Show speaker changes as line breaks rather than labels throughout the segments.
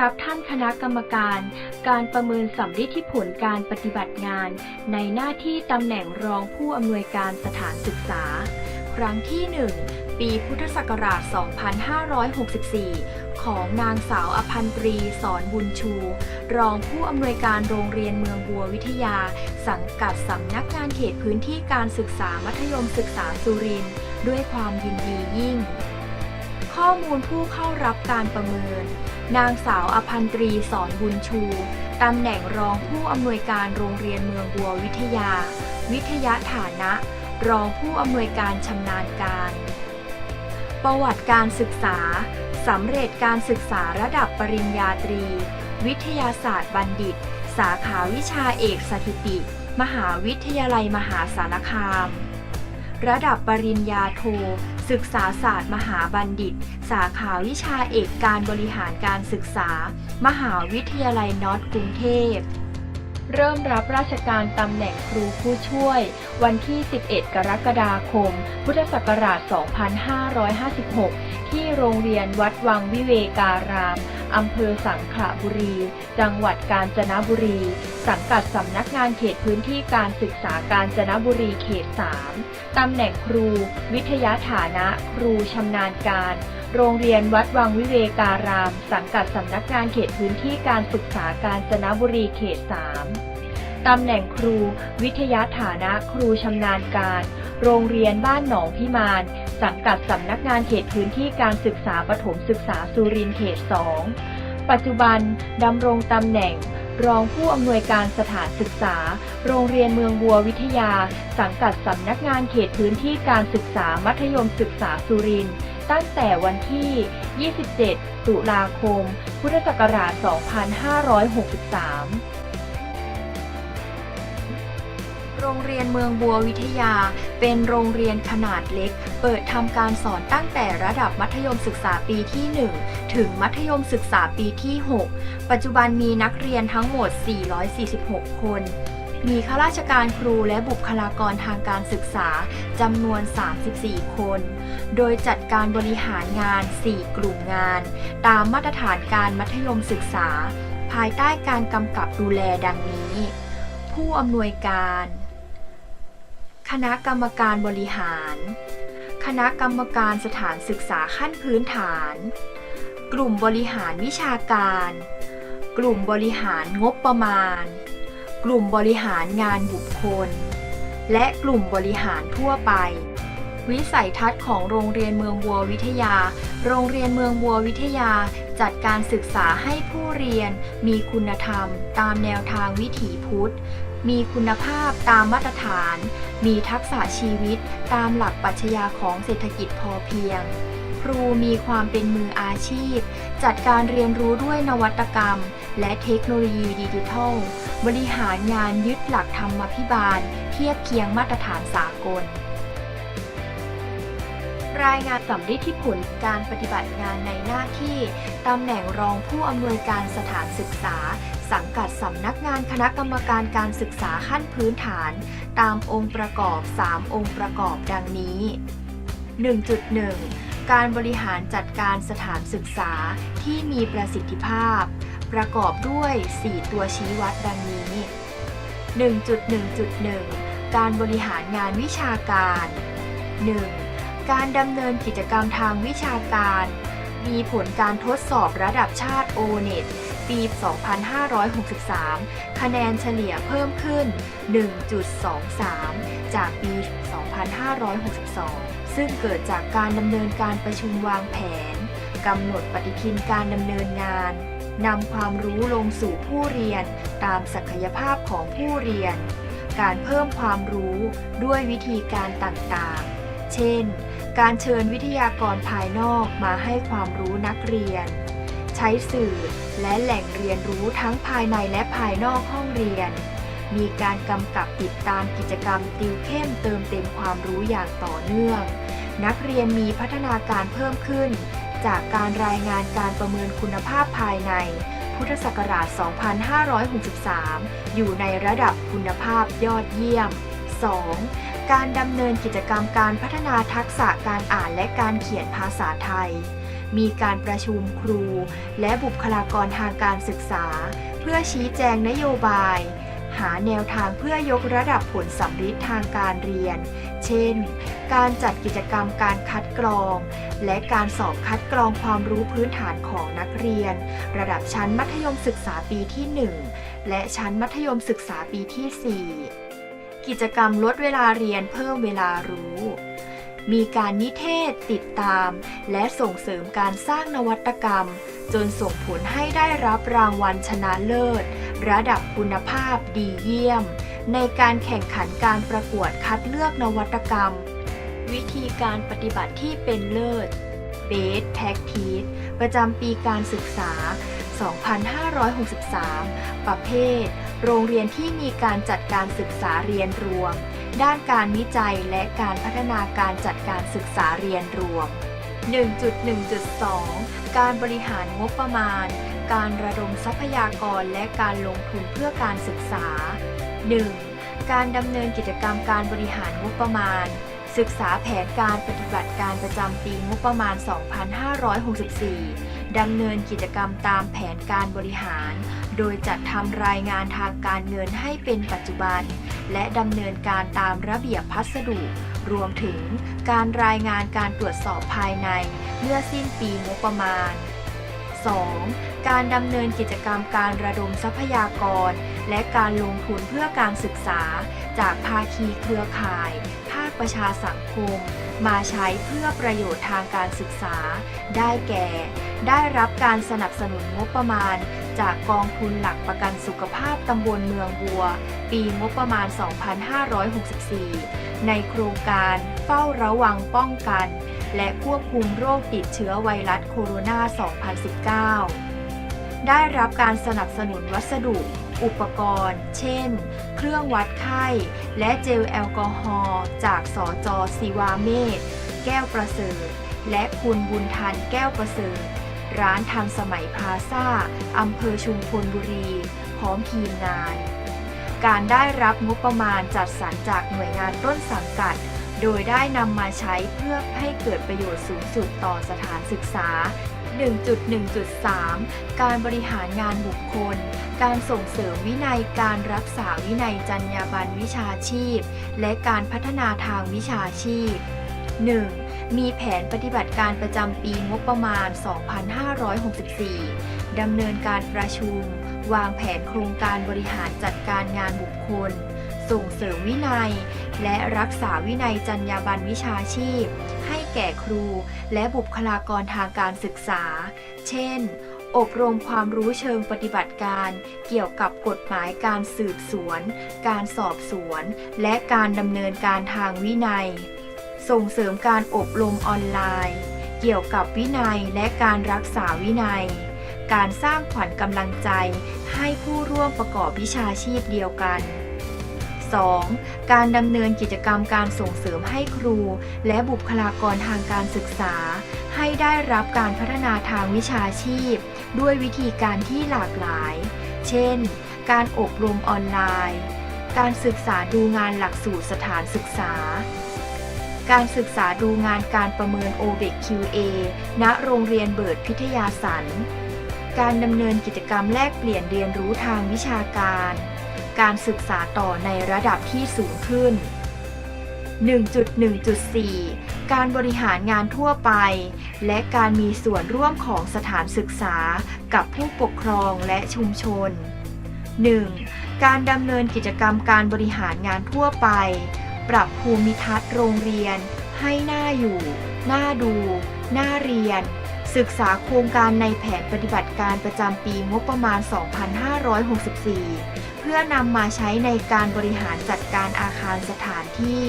รับท่านคณะกรรมการ การประเมินสำลิที่ผลการปฏิบัติงาน ในหน้าที่ตำแหน่งรองผู้อำนวยการสถานศึกษา ครั้งที่ 1 ปีพุทธศักราช 2564 ของนางสาวอภันตรีสอนบุญชู รองผู้อำนวยการโรงเรียนเมืองบัววิทยา สังกัดสำนักงานเขตพื้นที่การศึกษามัธยมศึกษาสุรินทร์ด้วยความยินดียิ่ง ข้อมูลผู้เข้ารับการประเมิน นางสาวอภันตรีสอนบุญชู ตำแหน่งรองผู้อำนวยการโรงเรียนเมืองบัววิทยา วิทยาฐานะ รองผู้อำนวยการชำนาญการ ประวัติการศึกษา สำเร็จการศึกษาระดับปริญญาตรี วิทยาศาสตร์บัณฑิต สาขาวิชาเอกสถิติ มหาวิทยาลัยมหาสารคาม ระดับปริญญาโท ศึกษาศาสตร์มหาบัณฑิต สาขาวิชาเอกการบริหารการศึกษา มหาวิทยาลัยน็อตกรุงเทพ เริ่มรับราชการตำแหน่งครูผู้ช่วย วันที่ 11 กรกฎาคม พุทธศักราช 2556 ที่โรงเรียนวัดวังวิเวการาม อำเภอสังขละบุรี จังหวัดกาญจนบุรี สังกัดสำนักงานเขตพื้นที่การศึกษากาญจนบุรีเขต 3 ตำแหน่งครู วิทยาฐานะ ครูชำนาญการ โรงเรียนวัดวังวิเวการาม สังกัดสำนักงานเขตพื้นที่การศึกษากาญจนบุรีเขต 3 ตำแหน่งครู วิทยาฐานะ ครูชำนาญการ โรงเรียนบ้านหนองพิมาน สังกัดสำนักงานเขตพื้นที่การศึกษาปฐมศึกษาสุรินทร์เขต 2 ปัจจุบันดำรงตำแหน่ง รองผู้อำนวยการสถานศึกษา โรงเรียนเมืองบัววิทยา สังกัดสำนักงานเขตพื้นที่การศึกษามัธยมศึกษาสุรินทร์ตั้งแต่วันที่ 27 ตุลาคม พุทธศักราช 2563 โรงเรียนเมืองบัววิทยา เป็นโรงเรียนขนาดเล็ก เปิดทำการสอนตั้งแต่ระดับมัธยมศึกษาปีที่ 1 ถึงมัธยมศึกษาปีที่ 6 ปัจจุบันมีนักเรียนทั้งหมด 446 คน มีข้าราชการครูและบุคลากรทางการศึกษาจำนวน 34 คน โดยจัดการบริหารงาน 4 กลุ่มงาน ตามมาตรฐานการมัธยมศึกษา ภายใต้การกำกับดูแลดังนี้ผู้อำนวยการ คณะกรรมการบริหาร คณะกรรมการสถานศึกษาขั้นพื้นฐาน กลุ่มบริหารวิชาการ กลุ่มบริหารงบประมาณ กลุ่มบริหารงานบุคคล และกลุ่มบริหารทั่วไปวิสัยทัศน์ของโรงเรียนเมืองบัววิทยา โรงเรียนเมืองบัววิทยา จัดการศึกษาให้ผู้เรียนมีคุณธรรม ตามแนวทางวิถีพุทธ มีคุณภาพตามมาตรฐาน มีทักษะชีวิตตามหลักปรัชญาของเศรษฐกิจพอเพียง ครูมีความเป็นมืออาชีพ จัดการเรียนรู้ด้วยนวัตกรรม และเทคโนโลยีดิจิทัล บริหารงานยึดหลักธรรมพิบาล เทียบเคียงมาตรฐานสากลรายงานสำลิดที่ผลการปฏิบัติงานในหน้าที่ ตำแหน่งรองผู้อำนวยการสถานศึกษา สังกัดสำนักงานคณะกรรมการการศึกษาขั้นพื้นฐาน ตามองค์ประกอบ 3 องค์ประกอบดังนี้ 1.1 การบริหารจัดการสถานศึกษาที่มีประสิทธิภาพ ประกอบด้วย 4 ตัวชี้วัดดังนี้ 1.1.1 การบริหารงานวิชาการ 1. การดำเนินกิจกรรมทางวิชาการ มีผลการทดสอบระดับชาติ O-NET ปี 2563 คะแนนเฉลี่ยเพิ่มขึ้น 1.23 จากปี 2562 ซึ่งเกิดจากการดำเนินการประชุมวางแผนกำหนดปฏิทินการดำเนินงานนำความรู้ลงสู่ผู้เรียนตามศักยภาพของผู้เรียน การเพิ่มความรู้ด้วยวิธีการต่างๆ เช่น การเชิญวิทยากรภายนอกมาให้ความรู้นักเรียน ช้สื่อและแหล่งเรียนรู้ทั้งภายในและภายนอกห้องเรียน มีการกำกับติดตามกิจกรรมติวเข้มเติมเต็มความรู้อย่างต่อเนื่อง นักเรียนมีพัฒนาการเพิ่มขึ้น จากการรายงานการประเมินคุณภาพภายใน พุทธศักราช 2563 อยู่ในระดับคุณภาพยอดเยี่ยม 2. การดำเนินกิจกรรมการพัฒนาทักษะการอ่านและการเขียนภาษาไทย มีการประชุมครู และบุคลากรทางการศึกษา เพื่อชี้แจงนโยบาย หาแนวทางเพื่อยกระดับผลสัมฤทธิ์ทางการเรียน เช่น การจัดกิจกรรมการคัดกรอง และการสอบคัดกรองความรู้พื้นฐานของนักเรียน ระดับชั้นมัธยมศึกษาปีที่ 1 และชั้นมัธยมศึกษาปีที่ 4 กิจกรรมลดเวลาเรียนเพิ่มเวลารู้ มีการนิเทศ ติดตาม และส่งเสริมการสร้างนวัตกรรม จนส่งผลให้ได้รับรางวัลชนะเลิศ ระดับคุณภาพดีเยี่ยม ในการแข่งขันการประกวดคัดเลือกนวัตกรรม วิธีการปฏิบัติที่เป็นเลิศ Best Practice ประจำปีการศึกษา 2563 ประเภท โรงเรียนที่มีการจัดการศึกษาเรียนรวม ด้านการวิจัยและการพัฒนาการจัดการศึกษาเรียนรวม 1.1.2 การบริหารงบประมาณ การระดมทรัพยากรและการลงทุนเพื่อการศึกษา 1. การดำเนินกิจกรรมการบริหารงบประมาณ ศึกษาแผนการปฏิบัติการประจำปีงบประมาณ 2564 ดำเนินกิจกรรมตามแผนการบริหาร โดยจัดทำรายงานทางการเงินให้เป็นปัจจุบัน และดำเนินการตามระเบียบพัสดุ รวมถึงการรายงานการตรวจสอบภายใน เมื่อสิ้นปีงบประมาณ 2. การดำเนินกิจกรรมการระดมทรัพยากร และการลงทุนเพื่อการศึกษา จากภาคีเครือข่าย ภาคประชาสังคม มาใช้เพื่อประโยชน์ทางการศึกษา ได้แก่ ได้รับการสนับสนุนงบประมาณ จากกองทุนหลักประกันสุขภาพตำบลเมืองบัว ปีงบประมาณ 2564 ในโครงการเฝ้าระวังป้องกัน และควบคุมโรคติดเชื้อไวรัสโคโรนา 2019 ได้รับการสนับสนุนวัสดุ อุปกรณ์ เช่น เครื่องวัดไข้ และเจลแอลกอฮอล์จากสอจอศิวาเมธ แก้วประเสริฐ และคุณบุญทันแก้วประเสริฐ ร้านทันสมัยพลาซ่าอำเภอชุมพลบุรี พร้อมทีมงาน การได้รับงบประมาณจัดสรรจากหน่วยงานต้นสังกัด โดยได้นำมาใช้เพื่อให้เกิดประโยชน์สูงสุดต่อสถานศึกษา 1.1.3 การบริหารงานบุคคล การส่งเสริมวินัยการรักษาวินัยจรรยาบรรณวิชาชีพ และการพัฒนาทางวิชาชีพ 1. มีแผนปฏิบัติการประจำปีงบประมาณ 2564 ดำเนินการประชุม วางแผนโครงการบริหารจัดการงานบุคคล ส่งเสริมวินัย และรักษาวินัยจรรยาบรรณวิชาชีพ ให้แก่ครูและบุคลากรทางการศึกษา เช่น อบรมความรู้เชิงปฏิบัติการ เกี่ยวกับกฎหมายการสืบสวน การสอบสวน และการดำเนินการทางวินัย ส่งเสริมการอบรมออนไลน์ เกี่ยวกับวินัยและการรักษาวินัย การสร้างขวัญกำลังใจให้ผู้ร่วมประกอบวิชาชีพเดียวกัน 2. การดำเนินกิจกรรมการส่งเสริมให้ครู และบุคลากรทางการศึกษา ให้ได้รับการพัฒนาทางวิชาชีพ ด้วยวิธีการที่หลากหลาย เช่น การอบรมออนไลน์ การศึกษาดูงานหลักสูตรสถานศึกษา การศึกษาดูงานการประเมิน o b e c QA ณ โรงเรียนเบิร์ดพิทยาสัน การดำเนินกิจกรรมแลกเปลี่ยนเรียนรู้ทางวิชาการ การศึกษาต่อในระดับที่สูงขึ้น 1.1.4 การบริหารงานทั่วไป และการมีส่วนร่วมของสถานศึกษากับผู้ปกครองและชุมชน 1. การดำเนินกิจกรรมการบริหารงานทั่วไป ปรับภูมิทัศน์โรงเรียน ให้หน่าอยู่ น่าดู น่าเรียน ศึกษาโครงการในแผนปฏิบัติการประจำปีงบประมาณ 2564 เพื่อนำมาใช้ในการบริหารจัดการอาคารสถานที่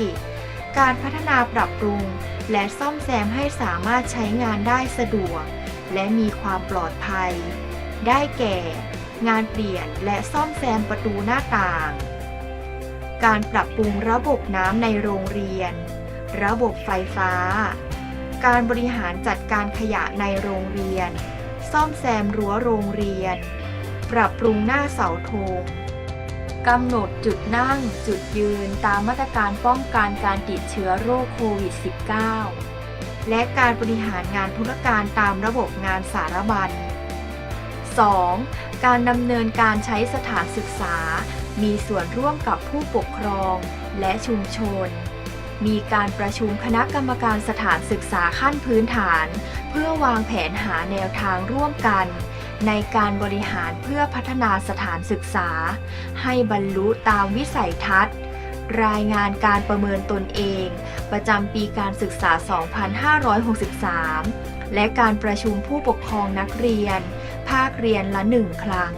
การพัฒนาปรับปรุง และซ่อมแซมให้สามารถใช้งานได้สะดวก และมีความปลอดภัย ได้แก่ งานเปลี่ยนและซ่อมแซมประตูหน้าต่าง การปรับปรุงระบบน้ำในโรงเรียน ระบบไฟฟ้า การบริหารจัดการขยะในโรงเรียน ซ่อมแซมรั้วโรงเรียน ปรับปรุงหน้าเสาธงกำหนดจุดนั่งจุดยืนตามมาตรการป้องกันการติดเชื้อโรคโควิด -19 และการบริหารงานธุรการตามระบบงานสารบัญ 2. การดำเนินการใช้สถานศึกษา มีส่วนร่วมกับผู้ปกครองและชุมชน มีการประชุมคณะกรรมการสถานศึกษาขั้นพื้นฐาน เพื่อวางแผนหาแนวทางร่วมกัน ในการบริหารเพื่อพัฒนาสถานศึกษา ให้บรรลุตามวิสัยทัศน์ รายงานการประเมินตนเอง ประจำปีการศึกษา 2563 และการประชุมผู้ปกครองนักเรียน ภาคเรียนละหนึ่งครั้ง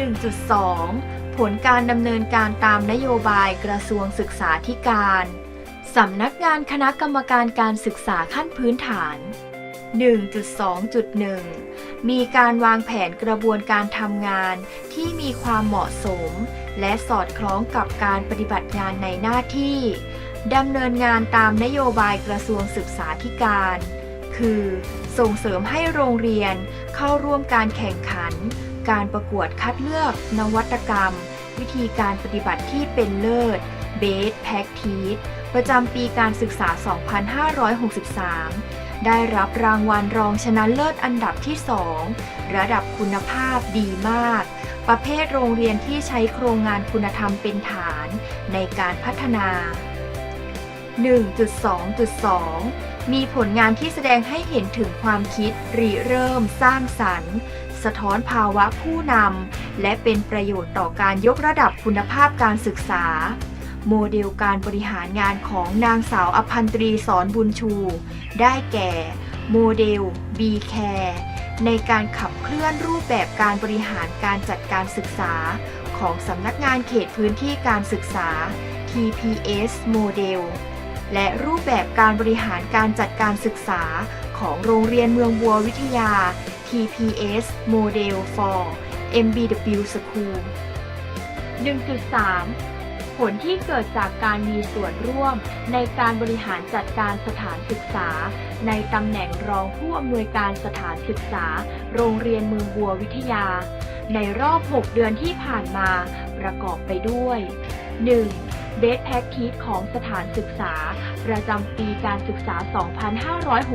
1.2 ผลการดำเนินการตามนโยบายกระทรวงศึกษาธิการสำนักงานคณะกรรมการการศึกษาขั้นพื้นฐาน 1.2.1 มีการวางแผนกระบวนการทำงานที่มีความเหมาะสม และสอดคล้องกับการปฏิบัติงานในหน้าที่ดำเนินงานตามนโยบายกระทรวงศึกษาธิการ คือ ส่งเสริมให้โรงเรียนเข้าร่วมการแข่งขัน การประกวดคัดเลือกนวัตกรรม วิธีการปฏิบัติที่เป็นเลิศ Best Practice ประจำปีการศึกษา 2563 ได้รับรางวัลรองชนะเลิศอันดับที่ 2 ระดับคุณภาพดีมาก ประเภทโรงเรียนที่ใช้โครงงานคุณธรรมเป็นฐานในการพัฒนา 1.2.2 มีผลงานที่แสดงให้เห็นถึงความคิดริเริ่มสร้างสรรค์ สะท้อนภาวะผู้นำและเป็นประโยชน์ต่อการยกระดับคุณภาพการศึกษา โมเดลการบริหารงานของนางสาวอภันตรีสอนบุญชู ได้แก่ โมเดล B Care ในการขับเคลื่อนรูปแบบการบริหารการจัดการศึกษา ของสำนักงานเขตพื้นที่การศึกษา TPS โมเดลและรูปแบบการบริหารการจัดการศึกษา ของโรงเรียนเมืองบัววิทยา TPS Model for MBW School 1.3 ผลที่เกิดจากการมีส่วนร่วมในการบริหารจัดการสถานศึกษา ในตำแหน่งรองผู้อำนวยการสถานศึกษา โรงเรียนเมืองบัววิทยา ในรอบ 6 เดือนที่ผ่านมา ประกอบไปด้วย 1. เดทแพ็กทีสของสถานศึกษา ประจำปีการศึกษา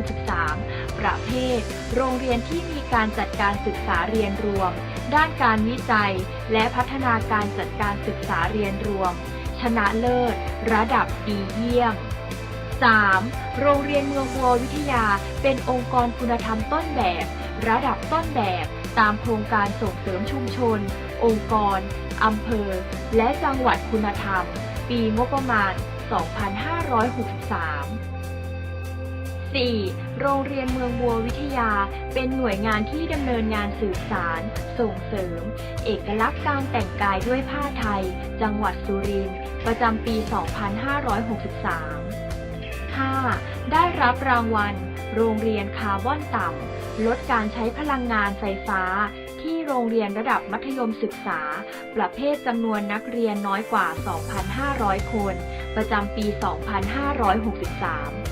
2563 ประเภท โรงเรียนที่มีการจัดการศึกษาเรียนรวม ด้านการวิจัย และพัฒนาการจัดการศึกษาเรียนรวม ชนะเลิศ ระดับดีเยี่ยม 3. โรงเรียนเมืองบัววิทยา เป็นองค์กรคุณธรรมต้นแบบ ระดับต้นแบบ ตามโครงการส่งเสริมชุมชน องค์กรอำเภอ และจังหวัดคุณธรรม ปีงบประมาณ 2563 4. โรงเรียนเมืองบัววิทยา เป็นหน่วยงานที่ดำเนินงานสื่อสาร ส่งเสริม เอกลักษณ์การแต่งกายด้วยผ้าไทย จังหวัดสุรินทร์ประจำปี 2563 5. ได้รับรางวัล โรงเรียนคาร์บอนต่ำ ลดการใช้พลังงานไฟฟ้า ที่โรงเรียนระดับมัธยมศึกษา ประเภทจำนวนนักเรียนน้อยกว่า 2,500 คน ประจำปี 2563